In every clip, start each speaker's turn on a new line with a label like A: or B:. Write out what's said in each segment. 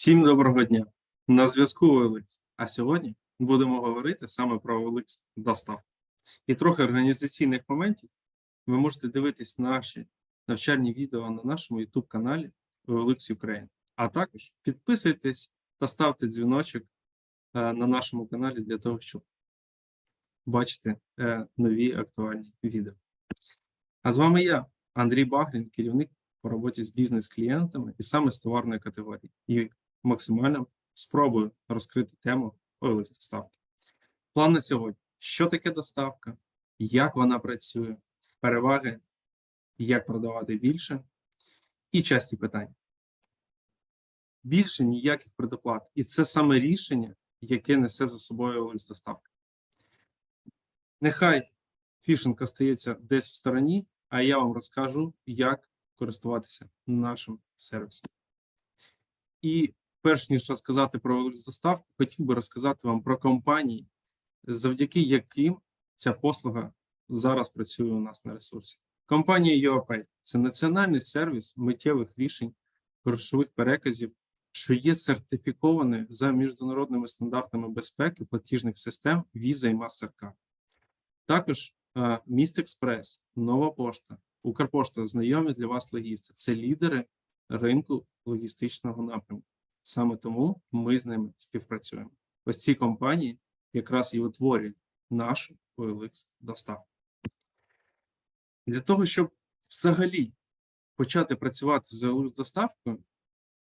A: Всім доброго дня! На зв'язку OLX. А сьогодні будемо говорити саме про OLX доставку. І трохи організаційних моментів ви можете дивитись наші навчальні відео на нашому YouTube каналі OLX Ukraine. А також підписуйтесь та ставте дзвіночок е, на нашому каналі для того, щоб бачити е, нові актуальні відео. А з вами я, Андрій Багрін, керівник по роботі з бізнес-клієнтами і саме з товарної категорії. Максимально спробую розкрити тему OLX доставки. План на сьогодні: що таке доставка, як вона працює, переваги, як продавати більше, і часті питань. Більше ніяких предоплат. І це саме рішення, яке несе за собою OLX доставка. Нехай фішинг остається десь в стороні, а я вам розкажу, як користуватися нашим сервісом. І перш ніж розказати про доставку, хотів би розказати вам про компанії, завдяки яким ця послуга зараз працює у нас на ресурсі. Компанія UAPay – це національний сервіс миттєвих рішень грошових переказів, що є сертифікований за міжнародними стандартами безпеки платіжних систем Visa і MasterCard. Також е, Міст Експрес, Нова Пошта, Укрпошта знайомі для вас логісти. Це лідери ринку логістичного напрямку. Саме тому ми з ними співпрацюємо. Ось ці компанії якраз і утворюють нашу OLX доставку. Для того, щоб взагалі почати працювати з OLX доставкою,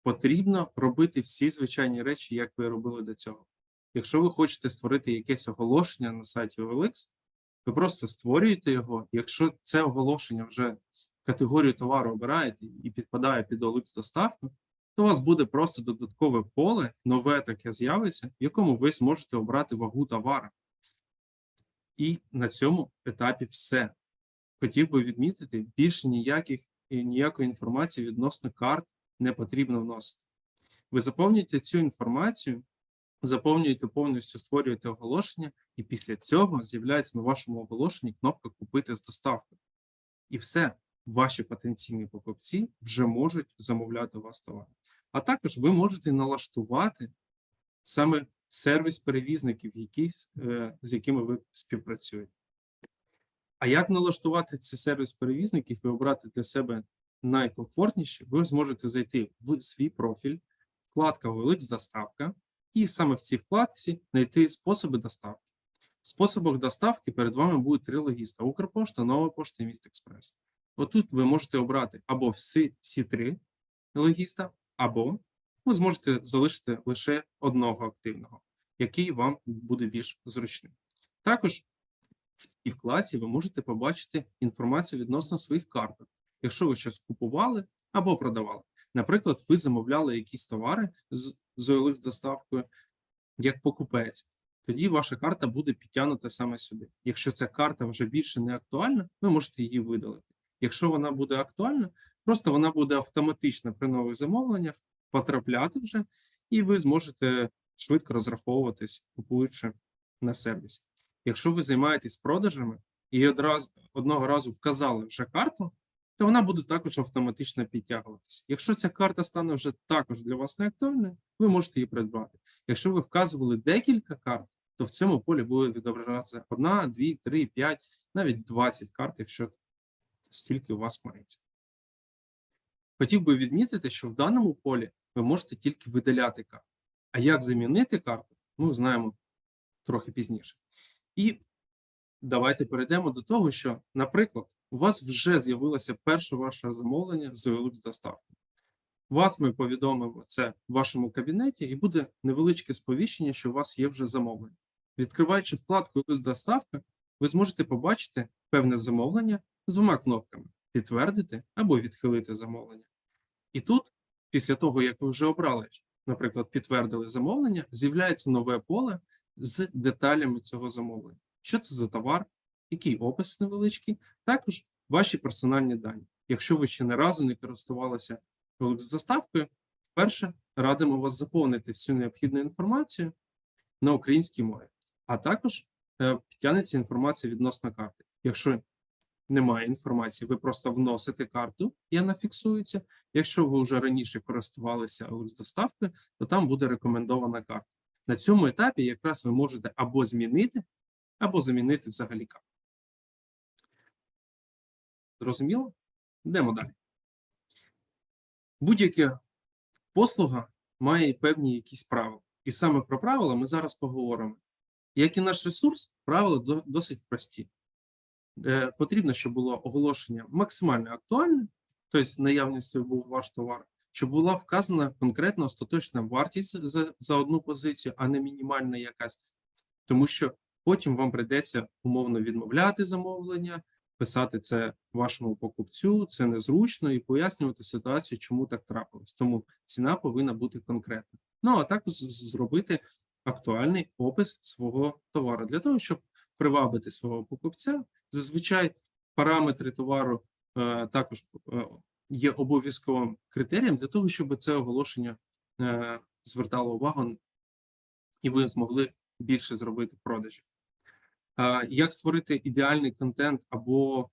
A: потрібно робити всі звичайні речі, як ви робили до цього. Якщо ви хочете створити якесь оголошення на сайті OLX, ви просто створюєте його. Якщо це оголошення вже категорію товару обираєте і підпадає під OLX доставку, то у вас буде просто додаткове поле, нове таке з'явиться, в якому ви зможете обрати вагу товара. І на цьому етапі все. Хотів би відмітити, більше ніяких ніякої інформації відносно карт не потрібно вносити. Ви заповнюєте цю інформацію, заповнюєте повністю, створюєте оголошення, і після цього з'являється на вашому оголошенні кнопка Купити з доставкою. І все, ваші потенційні покупці вже можуть замовляти у вас товар. А також ви можете налаштувати саме сервіс перевізників, які, е, з якими ви співпрацюєте. А як налаштувати цей сервіс перевізників і обрати для себе найкомфортніше, ви зможете зайти в свій профіль, вкладка OLX доставка, і саме в цій вкладці знайти способи доставки. В способах доставки перед вами будуть три логіста: Укрпошта, Нова пошта і Міст Експрес. Отут ви можете обрати або всі, всі три логіста, або ви зможете залишити лише одного активного, який вам буде більш зручним. Також в цій вкладці ви можете побачити інформацію відносно своїх карток, якщо ви щось купували або продавали. Наприклад, ви замовляли якісь товари з, з доставкою як покупець. Тоді ваша карта буде підтягнута саме сюди. Якщо ця карта вже більше не актуальна, ви можете її видалити. Якщо вона буде актуальна, просто вона буде автоматично при нових замовленнях потрапляти вже, і ви зможете швидко розраховуватись, купуючи на сервіс. Якщо ви займаєтесь продажами і одразу одного разу вказали вже карту, то вона буде також автоматично підтягуватися. Якщо ця карта стане вже також для вас неактуальною, ви можете її придбати. Якщо ви вказували декілька карт, то в цьому полі буде відображатися одна, дві, три, п'ять, навіть 20 карт, якщо стільки у вас мається. Хотів би відмітити, що в даному полі ви можете тільки видаляти карту. А як замінити карту, ми знаємо трохи пізніше. І давайте перейдемо до того, що, наприклад, у вас вже з'явилося перше ваше замовлення з OLX доставки. Вас ми повідомимо це в вашому кабінеті, і буде невеличке сповіщення, що у вас є вже замовлення. Відкриваючи вкладку OLX доставка, ви зможете побачити певне замовлення з двома кнопками: підтвердити або відхилити замовлення. І тут, після того, як ви вже обрали, наприклад, підтвердили замовлення, з'являється нове поле з деталями цього замовлення. Що це за товар, який опис невеличкий, також ваші персональні дані. Якщо ви ще не разу не користувалися OLX доставкою, вперше радимо вас заповнити всю необхідну інформацію на українській мові, а також е, підтягнеться інформація відносно карти. Якщо немає інформації, ви просто вносите карту і вона фіксується. Якщо ви вже раніше користувалися OLX доставкою, то там буде рекомендована карта. На цьому етапі якраз ви можете або змінити, або замінити взагалі карту. Зрозуміло? Йдемо далі. Будь-яка послуга має певні якісь правила. І саме про правила ми зараз поговоримо. Як і наш ресурс, правила досить прості. Е, Потрібно, щоб було оголошення максимально актуальне, тобто наявністю був ваш товар, щоб була вказана конкретна остаточна вартість за, за одну позицію, а не мінімальна якась. Тому що потім вам прийдеться умовно відмовляти замовлення, писати це вашому покупцю, це незручно, і пояснювати ситуацію, чому так трапилось. Тому ціна повинна бути конкретна. Ну а також зробити актуальний опис свого товару для того, щоб привабити свого покупця. Зазвичай параметри товару е, також е, є обов'язковим критерієм для того, щоб це оголошення е, звертало увагу, і ви змогли більше зробити продажів. Як створити ідеальний контент або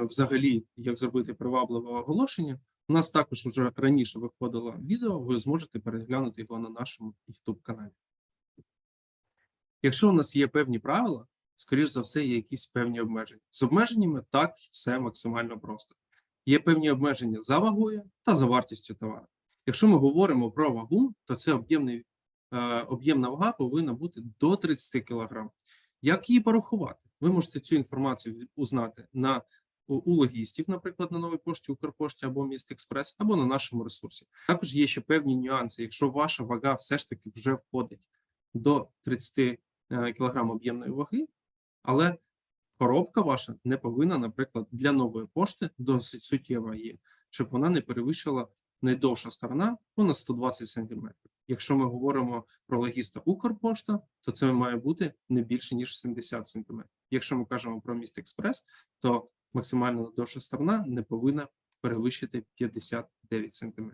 A: взагалі як зробити привабливе оголошення? У нас також вже раніше виходило відео, ви зможете переглянути його на нашому YouTube каналі. Якщо у нас є певні правила, скоріш за все, є якісь певні обмеження. З обмеженнями також все максимально просто. Є певні обмеження за вагою та за вартістю товару. Якщо ми говоримо про вагу, то це об'ємний е, об'ємна вага повинна бути до 30 кг. Як її порахувати? Ви можете цю інформацію узнати на у, у логістів, наприклад, на новій пошті, Укрпошті або Міст Експрес, або на нашому ресурсі. Також є ще певні нюанси. Якщо ваша вага все ж таки вже входить до 30 е, кг об'ємної ваги, але коробка ваша не повинна, наприклад, для нової пошти досить суттєва є, щоб вона не перевищила найдовша сторона понад 120 см. Якщо ми говоримо про логіста Укрпошта, то це має бути не більше ніж 70 см. Якщо ми кажемо про міст Експрес, то максимально найдовша сторона не повинна перевищити 59 см.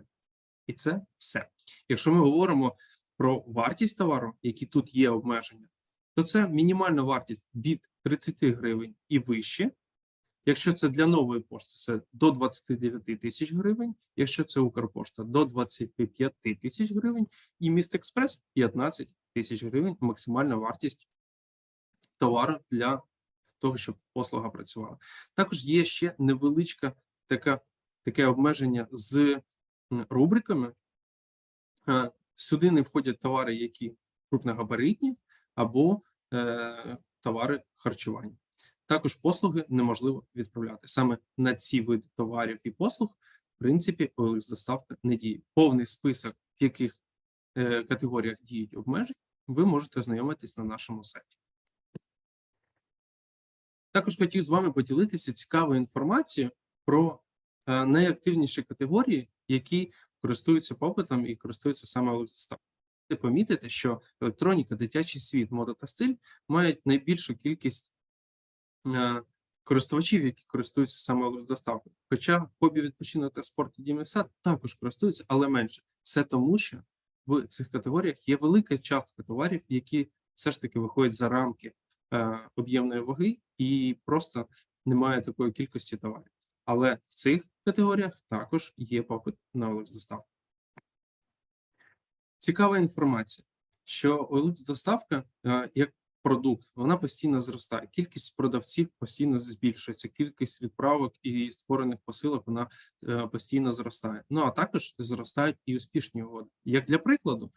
A: І це все. Якщо ми говоримо про вартість товару, які тут є обмеження, то це мінімальна вартість від 30 гривень і вище. Якщо це для нової пошти, це до 29 тисяч гривень. Якщо це Укрпошта, до 25 тисяч гривень. І Міст Експрес 15 тисяч гривень максимальна вартість товару для того, щоб послуга працювала. Також є ще невеличка така, таке обмеження з рубриками. Е, Сюди не входять товари, які крупногабаритні, або е, товари харчування. Також послуги неможливо відправляти. Саме на ці види товарів і послуг, в принципі, OLX доставка не діє. Повний список, в яких е, категоріях діють обмеження, ви можете ознайомитись на нашому сайті. Також хотів з вами поділитися цікавою інформацією про е, найактивніші категорії, які користуються попитом і користуються саме OLX доставкою. Ви помітите, що електроніка, дитячий світ, мода та стиль мають найбільшу кількість е, користувачів, які користуються саме OLX доставкою. Хоча хобі відпочинок та спорт і дім також користуються, але менше. Все тому, що в цих категоріях є велика частка товарів, які все ж таки виходять за рамки е, об'ємної ваги, і просто немає такої кількості товарів. Але в цих категоріях також є попит на доставку. Цікава інформація, що доставка е, як продукт, вона постійно зростає. Кількість продавців постійно збільшується, кількість відправок і створених посилок вона е, постійно зростає. Ну а також зростають і успішні угоди. Як для прикладу,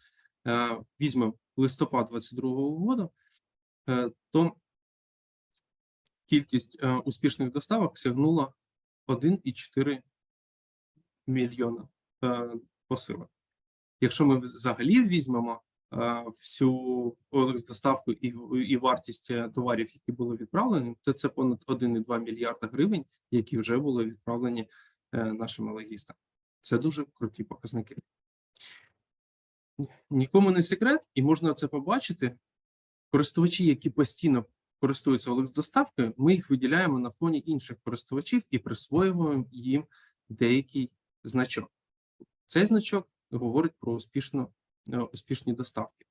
A: е, візьмемо листопад 22-го року, то кількість успішних доставок сягнула 1,4 мільйона посилок. Якщо ми взагалі візьмемо е, всю доставку і, і вартість е, товарів, які були відправлені, то це понад 1,2 мільярда гривень, які вже були відправлені е, нашими логістами. Це дуже круті показники. Нікому не секрет, і можна це побачити. Користувачі, які постійно користуються OLX доставкою, ми їх виділяємо на фоні інших користувачів і присвоюємо їм деякий значок. Цей значок говорить про успішно, е, успішні доставки.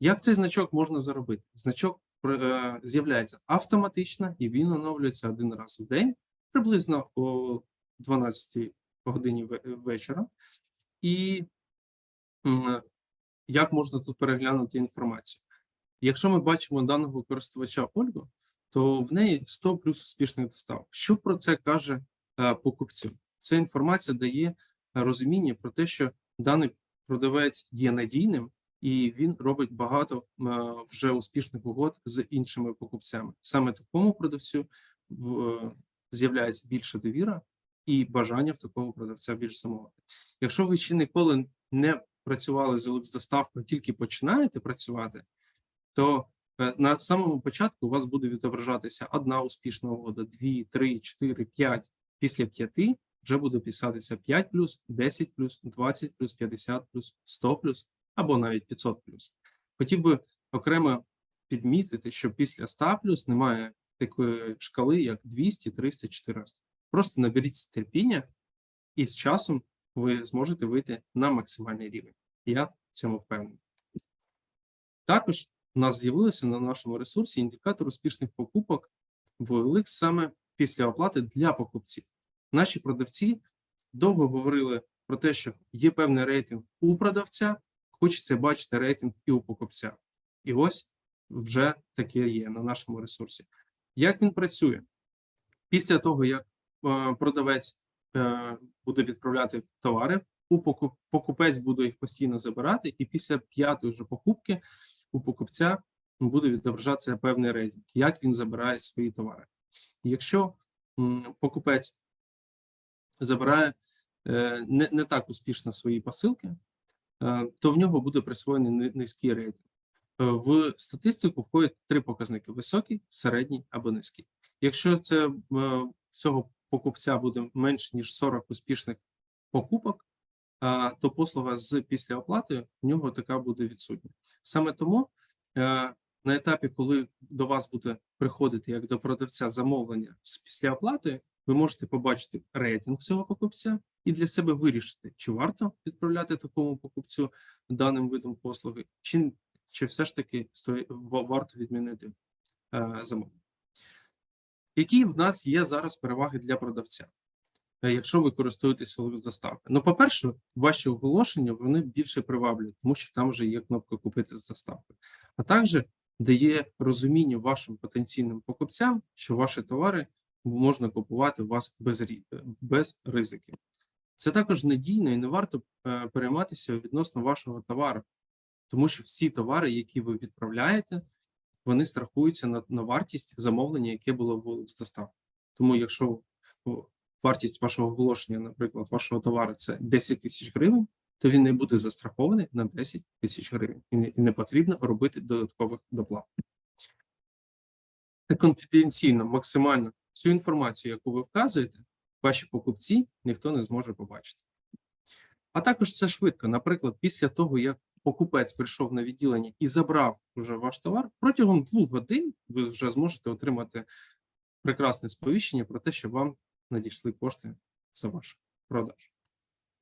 A: Як цей значок можна заробити? Значок е, з'являється автоматично і він оновлюється один раз в день, приблизно о 12 годині вечора. І як можна тут переглянути інформацію? Якщо ми бачимо даного користувача Ольгу, то в неї 100 плюс успішних доставок. Що про це каже е, покупцю? Ця інформація дає розуміння про те, що даний продавець є надійним і він робить багато е, вже успішних угод з іншими покупцями. Саме такому продавцю е, з'являється більша довіра і бажання в такого продавця більш замовити. Якщо ви ще ніколи не працювали з OLX доставкою, тільки починаєте працювати, то е, на самому початку у вас буде відображатися одна успішна угода, дві, три, чотири, п'ять. Після п'яти вже буде писатися 5 плюс, 10 плюс, 20 плюс, 50 плюс, 100 плюс або навіть 500 плюс. Хотів би окремо підмітити, що після 100 плюс немає такої шкали, як 200, 300, 400. Просто наберіться терпіння, і з часом ви зможете вийти на максимальний рівень. Я в цьому впевнений. Також у нас з'явилося на нашому ресурсі індикатор успішних покупок в OLX саме після оплати для покупців. Наші продавці довго говорили про те, що є певний рейтинг у продавця, хочеться бачити рейтинг і у покупця. І ось вже таке є на нашому ресурсі. Як він працює? Після того, як е, продавець е, буде відправляти товари, у покупець буде їх постійно забирати, і після п'ятої вже покупки у покупця буде відображатися певний рейтинг, як він забирає свої товари. Якщо покупець забирає е, не, не так успішно свої посилки, е, то в нього буде присвоєний низький рейтинг. Е, В статистику входять три показники: високий, середній або низький. Якщо це цього покупця буде менше ніж 40 успішних покупок, то послуга з післяоплатою в нього така буде відсутня. Саме тому на етапі, коли до вас буде приходити як до продавця замовлення з післяоплатою, ви можете побачити рейтинг цього покупця і для себе вирішити, чи варто відправляти такому покупцю даним видом послуги, чи, чи все ж таки варто відмінити е, замовлення. Які в нас є зараз переваги для продавця? е, якщо ви користуєтесь з доставки. Ну, по-перше, ваші оголошення вони більше приваблюють, тому що там вже є кнопка купити з доставкою. А також дає розуміння вашим потенційним покупцям, що ваші товари можна купувати у вас без, без ризиків. Це також надійно і не варто е, перейматися відносно вашого товару, тому що всі товари, які ви відправляєте, вони страхуються на, на вартість замовлення, яке було в доставки. Тому, якщо вартість вашого оголошення, наприклад, вашого товару це 10 тисяч гривень, то він не буде застрахований на 10 тисяч гривень, і не, і не потрібно робити додаткових доплат. Конфіденційно, максимально всю інформацію, яку ви вказуєте, ваші покупці ніхто не зможе побачити. А також це швидко. Наприклад, після того, як покупець прийшов на відділення і забрав вже ваш товар, протягом двох годин ви вже зможете отримати прекрасне сповіщення про те, що вам надійшли кошти за ваш продаж.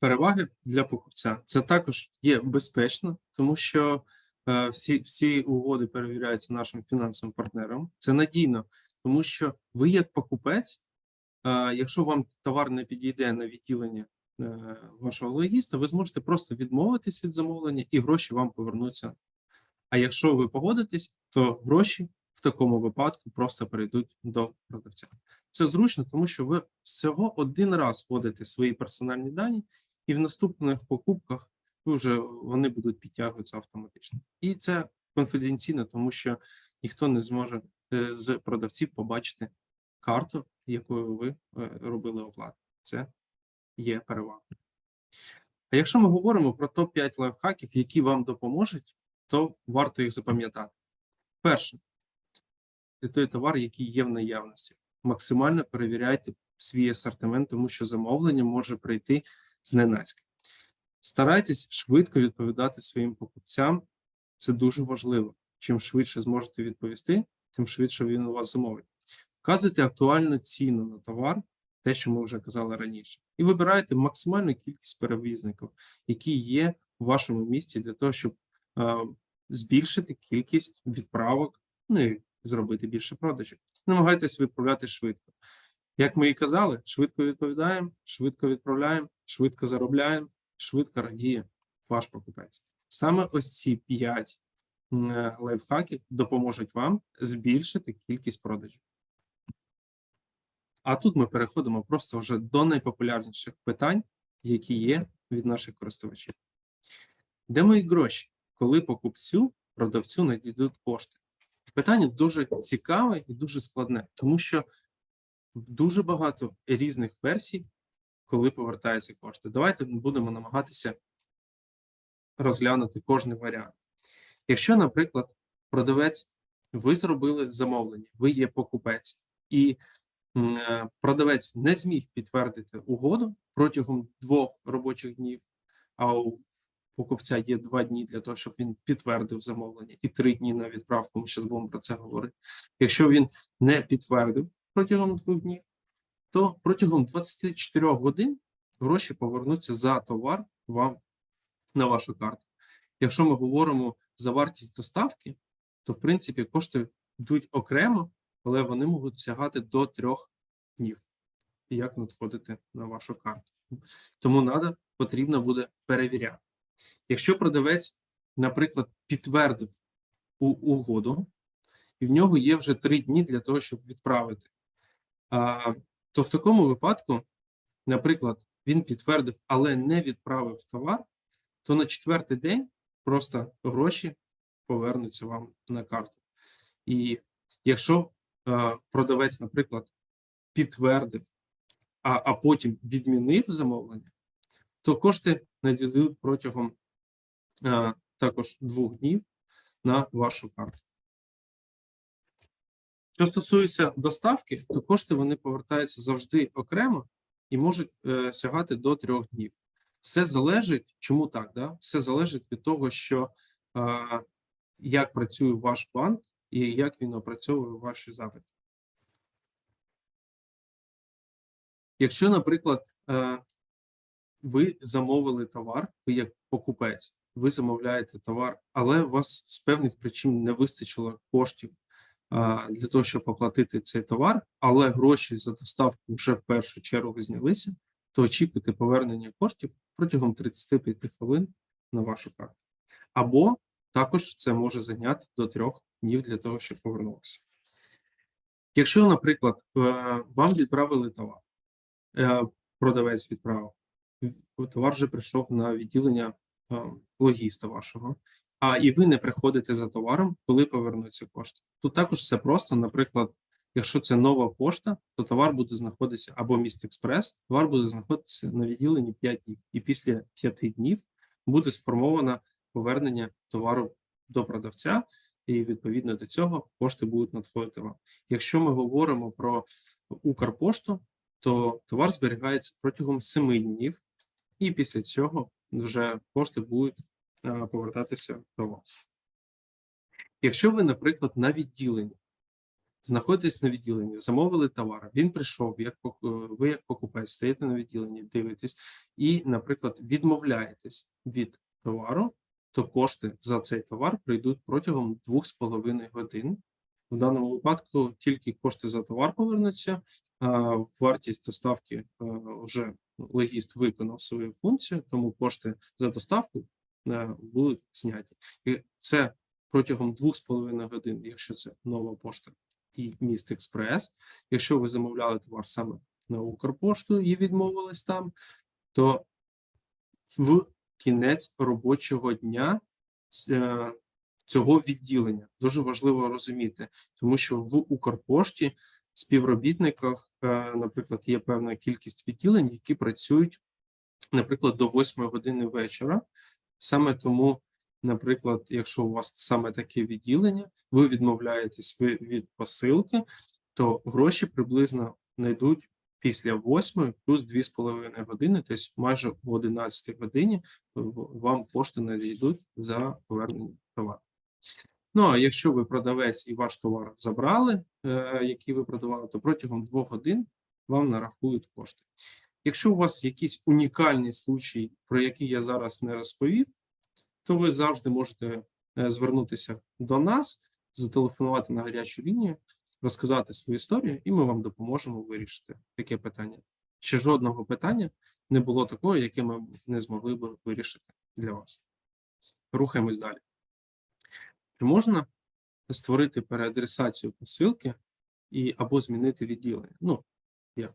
A: Переваги для покупця це також є безпечно, тому що е, всі, всі угоди перевіряються нашим фінансовим партнером. Це надійно, тому що ви, як покупець, е, якщо вам товар не підійде на відділення е, вашого логіста, ви зможете просто відмовитись від замовлення і гроші вам повернуться. А якщо ви погодитесь, то гроші в такому випадку просто перейдуть до продавця. Це зручно, тому що ви всього один раз вводите свої персональні дані, і в наступних покупках ви вже вони будуть підтягуватися автоматично. І це конфіденційно, тому що ніхто не зможе з продавців побачити карту, якою ви е, робили оплату. Це є перевага. А якщо ми говоримо про топ-5 лайфхаків, які вам допоможуть, то варто їх запам'ятати. Перше, це той товар, який є в наявності. Максимально перевіряйте свій асортимент, тому що замовлення може прийти зненацька. Старайтесь швидко відповідати своїм покупцям. Це дуже важливо. Чим швидше зможете відповісти, тим швидше він у вас замовить. Вказуйте актуальну ціну на товар, те, що ми вже казали раніше, і вибирайте максимальну кількість перевізників, які є в вашому місті, для того, щоб е, збільшити кількість відправок, ну і зробити більше продажів. Намагайтесь відправляти швидко. Як ми і казали, швидко відповідаємо, швидко відправляємо, швидко заробляємо, швидко радіє ваш покупець. Саме ось ці п'ять м, лайфхаків допоможуть вам збільшити кількість продажів. А тут ми переходимо просто вже до найпопулярніших питань, які є від наших користувачів. Де мої гроші, коли покупцю, продавцю надійдуть кошти? Питання дуже цікаве і дуже складне, тому що дуже багато різних версій, коли повертаються кошти. Давайте будемо намагатися розглянути кожний варіант. Якщо, наприклад, продавець, ви зробили замовлення, ви є покупець, і е, продавець не зміг підтвердити угоду протягом двох робочих днів, а у покупця є два дні для того, щоб він підтвердив замовлення, і три дні на відправку. Ми ще будемо про це говорити. Якщо він не підтвердив протягом двох днів, то протягом 24 годин гроші повернуться за товар вам на вашу карту. Якщо ми говоримо за вартість доставки, то в принципі кошти йдуть окремо, але вони можуть сягати до трьох днів, як надходити на вашу карту. Тому надо, потрібно буде перевіряти. Якщо продавець, наприклад, підтвердив угоду, і в нього є вже три дні для того, щоб відправити, то в такому випадку, наприклад, він підтвердив, але не відправив товар, то на четвертий день просто гроші повернуться вам на карту. І якщо е, продавець, наприклад, підтвердив, а, а потім відмінив замовлення, то кошти надійдуть протягом е, також двох днів на вашу карту. Що стосується доставки, то кошти вони повертаються завжди окремо і можуть е, сягати до трьох днів. Все залежить, чому так? Да? Все залежить від того, що е, як працює ваш банк і як він опрацьовує ваші запити. Якщо, наприклад, е, ви замовили товар, ви як покупець, ви замовляєте товар, але у вас з певних причин не вистачило коштів для того, щоб оплатити цей товар, але гроші за доставку вже в першу чергу знялися, то очікуйте повернення коштів протягом 35 хвилин на вашу карту. Або також це може зайняти до трьох днів для того, щоб повернулося. Якщо, наприклад, е, вам відправили товар, е, продавець відправив, товар вже прийшов на відділення е, логіста вашого, а і ви не приходите за товаром, коли повернуться кошти. Тут також все просто. Наприклад, якщо це нова пошта, то товар буде знаходитися або міст експрес, товар буде знаходитися на відділенні 5 днів, і після 5 днів буде сформовано повернення товару до продавця, і відповідно до цього кошти будуть надходити вам. Якщо ми говоримо про Укрпошту, то товар зберігається протягом 7 днів, і після цього вже кошти будуть е, повертатися до вас. Якщо ви, наприклад, на відділенні, знаходитесь на відділенні, замовили товар, він прийшов, як е, ви як покупець стоїте на відділенні, дивитесь, і, наприклад, відмовляєтесь від товару, то кошти за цей товар прийдуть протягом 2,5 годин. В даному випадку тільки кошти за товар повернуться, вартість доставки е, вже логіст виконав свою функцію, тому кошти за доставку е, будуть зняті. І це протягом 2,5 годин, якщо це нова пошта і міст експрес. Якщо ви замовляли товар саме на Укрпошту і відмовились там, то в кінець робочого дня е, цього відділення дуже важливо розуміти, тому що в Укрпошті співробітниках, е, наприклад, є певна кількість відділень, які працюють, наприклад, до 8 години вечора. Саме тому, наприклад, якщо у вас саме таке відділення, ви відмовляєтесь від посилки, то гроші приблизно знайдуть після 8 плюс 2,5 години, тобто майже в 11 годині вам кошти надійдуть за повернення товару. Ну а якщо ви продавець і ваш товар забрали, е, який ви продавали, то протягом двох годин вам нарахують кошти. Якщо у вас якийсь унікальний случай, про який я зараз не розповів, то ви завжди можете е, звернутися до нас зателефонувати на гарячу лінію, розказати свою історію, і ми вам допоможемо вирішити таке питання. Ще жодного питання не було такого, яке ми не змогли би вирішити для вас. Рухаємось далі. Чи можна створити переадресацію посилки і або змінити відділення? Ну, як?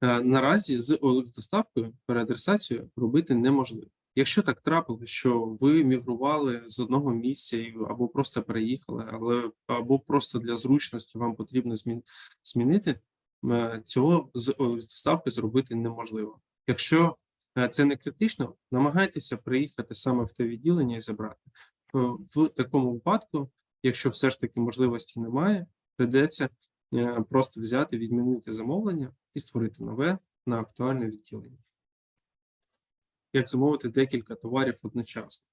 A: Е, Наразі з OLX доставкою переадресацію робити неможливо. Якщо так трапилось, що ви мігрували з одного місця або просто переїхали, але або просто для зручності вам потрібно змін, змінити, е, цього з OLX доставкою зробити неможливо. Якщо е, це не критично, намагайтеся приїхати саме в те відділення і забрати. Е, В такому випадку, якщо все ж таки можливості немає, прийдеться просто взяти, відмінити замовлення і створити нове на актуальне відділення. Як замовити декілька товарів одночасно?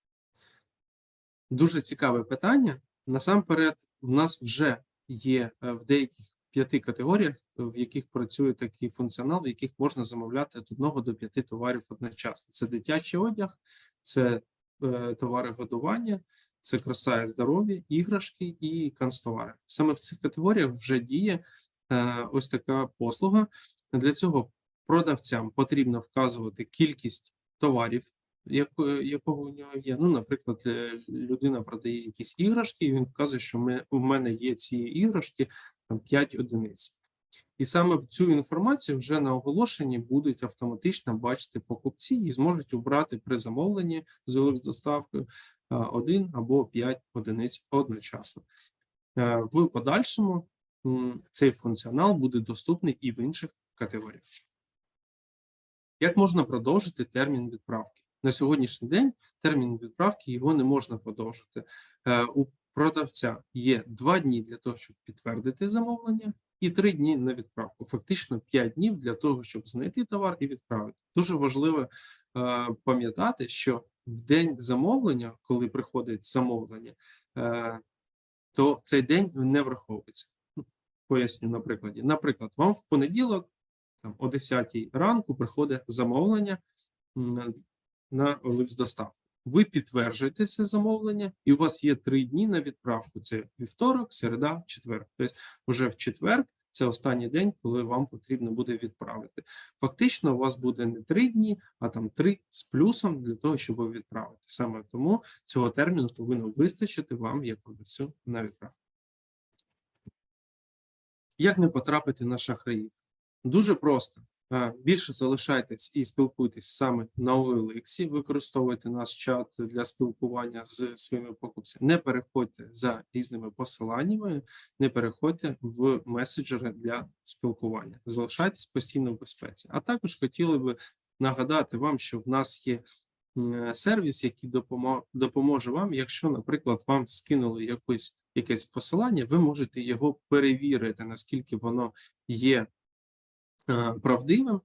A: Дуже цікаве питання. Насамперед, в нас вже є е, в деяких п'яти категоріях, е, в яких працює такий функціонал, в яких можна замовляти від одного до п'яти товарів одночасно. Це дитячий одяг, це е, товари годування, це краса і здоров'я, іграшки і канцтовари. Саме в цих категоріях вже діє е, ось така послуга. Для цього продавцям потрібно вказувати кількість товарів, яко- якого у нього є. Ну, наприклад, е, людина продає якісь іграшки, і він вказує, що у мене є ці іграшки там 5 одиниць. І саме цю інформацію вже на оголошенні будуть автоматично бачити покупці і зможуть обрати при замовленні з доставкою один або 5 одиниць одночасно. Е, В подальшому цей функціонал буде доступний і в інших категоріях. Як можна продовжити термін відправки? На сьогоднішній день термін відправки його не можна продовжити. Е, У продавця є два дні для того, щоб підтвердити замовлення, і три дні на відправку. Фактично 5 днів для того, щоб знайти товар і відправити. Дуже важливо е, пам'ятати, що в день замовлення, коли приходить замовлення, е, то цей день не враховується. Ну, Поясню на прикладі. Наприклад, вам в понеділок там, о 10 ранку приходить замовлення на OLX доставку. Ви підтверджуєте це замовлення, і у вас є три дні на відправку: це вівторок, середа, четвер. Тобто, вже в четвер це останній день, коли вам потрібно буде відправити. Фактично, у вас буде не три дні, а там три з плюсом для того, щоб відправити. Саме тому цього терміну повинно вистачити вам як продавцю на відправку. Як не потрапити на шахраїв? Дуже просто. Е, Більше залишайтесь і спілкуйтесь саме на OLX, використовуйте наш чат для спілкування з своїми покупцями. Не переходьте за різними посиланнями, не переходьте в меседжери для спілкування. Залишайтесь постійно в безпеці. А також хотіли би нагадати вам, що в нас є сервіс, який допомо- допоможе вам, якщо, наприклад, вам скинули якось якесь посилання, ви можете його перевірити, наскільки воно є правдивим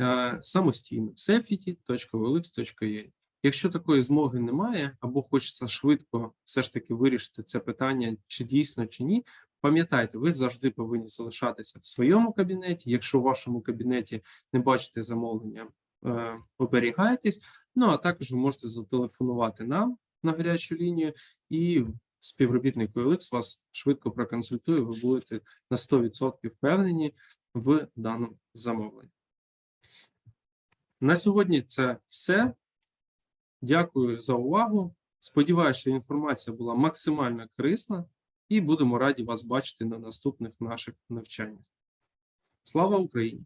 A: е, самостійно. safety.olx.ua. Якщо такої змоги немає, або хочеться швидко все ж таки вирішити це питання, чи дійсно чи ні, пам'ятайте, ви завжди повинні залишатися в своєму кабінеті. Якщо в вашому кабінеті не бачите замовлення, е, оберігайтесь. Ну а також ви можете зателефонувати нам на гарячу лінію, і співробітник OLX вас швидко проконсультує. Ви будете на 100% впевнені в даному замовленні. На сьогодні це все. Дякую за увагу. Сподіваюся, що інформація була максимально корисна, і будемо раді вас бачити на наступних наших навчаннях. Слава Україні!